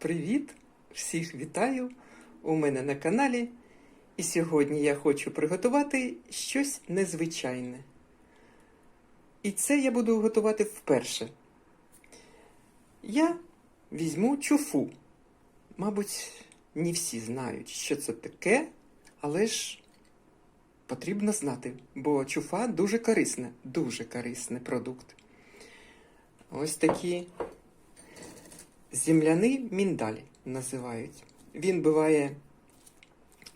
Привіт! Всіх вітаю у мене на каналі. І сьогодні я хочу приготувати щось незвичайне. І це я буду готувати вперше. Я візьму чуфу. Мабуть, не всі знають, що це таке, але ж потрібно знати, бо чуфа дуже корисне, дуже корисний продукт. Ось такі земляний міндаль називають. Він буває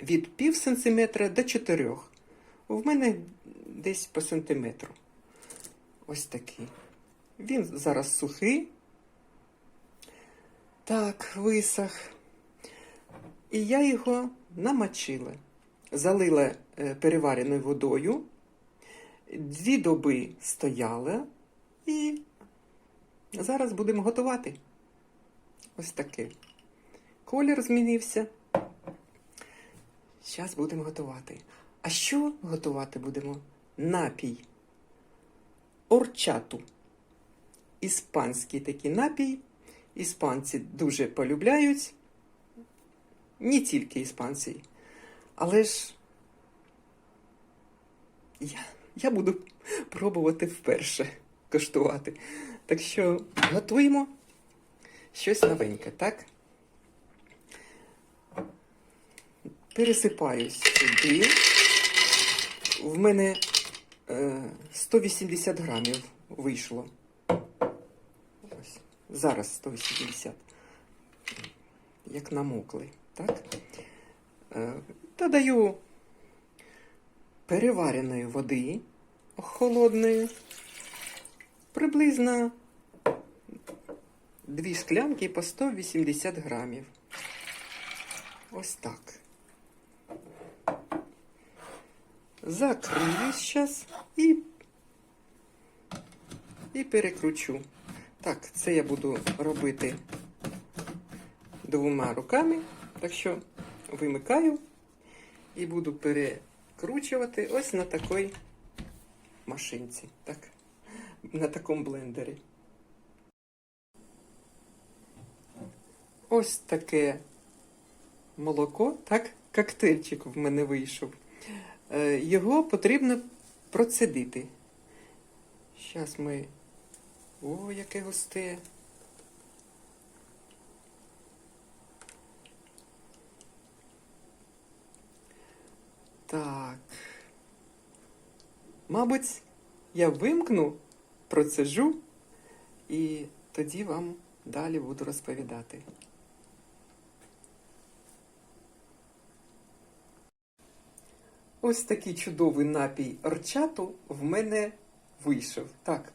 від пів сантиметра до чотирьох. У мене десь по сантиметру. Ось такий. Він зараз сухий. Так, висох. І я його намочила. Залила е, перевареною водою. Дві доби стояла і зараз будемо готувати. Ось такий. Колір змінився. Зараз будемо готувати. А що готувати будемо? Напій. Орчату. Іспанський такий напій. Іспанці дуже полюбляють. Не тільки іспанці. Але ж я, я буду пробувати вперше коштувати. Так що готуємо щось новеньке, так? Пересипаю сюди. В мене е, 180 грамів вийшло. Ось. Зараз 180. Як намокли, так? Е, додаю перевареної води холодної. Приблизно 2 склянки по 180 грамів. Ось так. Закрию зараз і, і перекручу. Так, це я буду робити двома руками. Так що вимикаю і буду перекручувати ось на такій машинці. Так, на такому блендері. Ось таке молоко, так, коктейльчик в мене вийшов. Е, Його потрібно процедити. Зараз ми. О, яке густе. Так. Мабуть, я вимкну, процежу, і тоді вам далі буду розповідати. Ось такий чудовий напій орчату в мене вийшов. Так,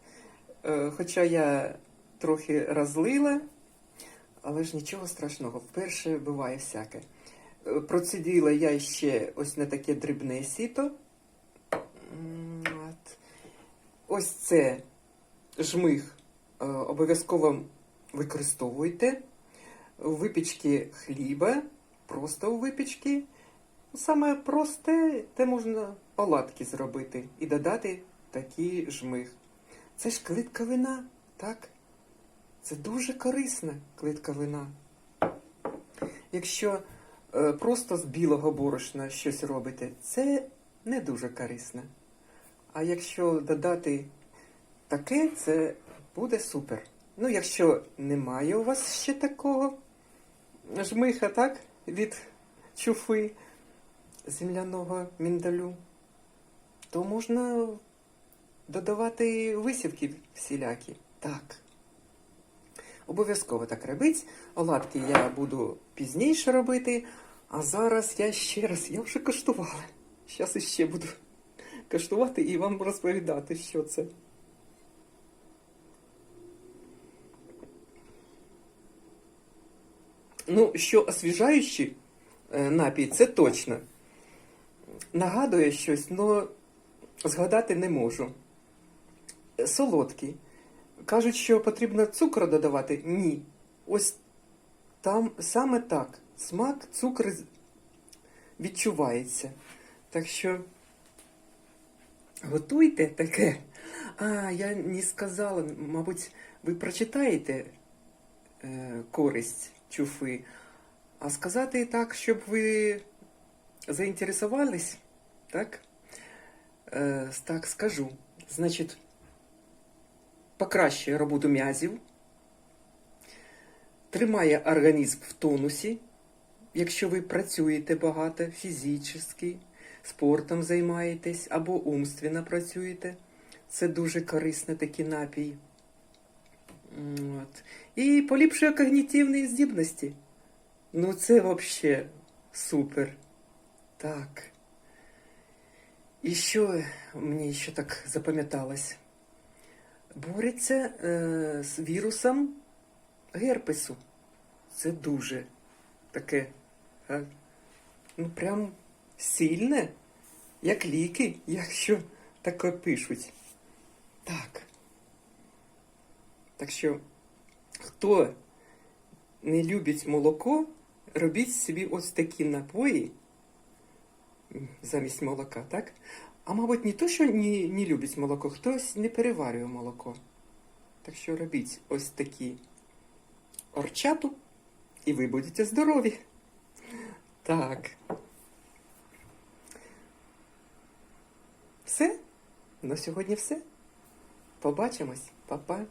е, хоча я трохи розлила, але ж нічого страшного. Вперше буває всяке. Е, Процедила я ще ось на таке дрібне сіто. Ось це жмих е, обов'язково використовуйте. Випічки хліба, просто у випічки. Саме просте, те можна оладки зробити і додати такий жмих. Це ж клітковина, так? Це дуже корисна клітковина. Якщо е, просто з білого борошна щось робите, це не дуже корисне. А якщо додати таке, це буде супер. Ну, якщо немає у вас ще такого жмиха, так, від чуфи земляного міндалю, то можна додавати висівки всілякі. Так. Обов'язково так робити. Оладки я буду пізніше робити, а зараз я ще раз, я вже коштувала. Зараз іще буду коштувати і вам розповідати, що це. Ну, що освіжаючий е, напій, це точно. Нагадує щось, але згадати не можу. Солодкий. Кажуть, що потрібно цукру додавати. Ні. Ось там саме так. Смак цукру з- відчувається. Так що готуйте таке. А, я не сказала, мабуть, ви прочитаєте е, користь чуфи, а сказати так, щоб ви заінтересувались, так? Е, так скажу. Значить, покращує роботу м'язів, тримає організм в тонусі, якщо ви працюєте багато фізично, спортом займаєтесь або умственно працюєте. Це дуже корисний такий напій. От. І поліпшує когнітивні здібності. Ну, це взагалі супер. Так. І що мені ще так запам'яталось? Бореться е, з вірусом герпесу. Це дуже таке, е, ну прям сильне, як ліки, якщо таке пишуть. Так. Так що, хто не любить молоко, робіть собі ось такі напої замість молока, так? А мабуть, не то, що не, не любить молоко, хтось не переварює молоко. Так що робіть ось такі орчату, і ви будете здорові. Так. Все? На сьогодні все. Побачимось, Па-па.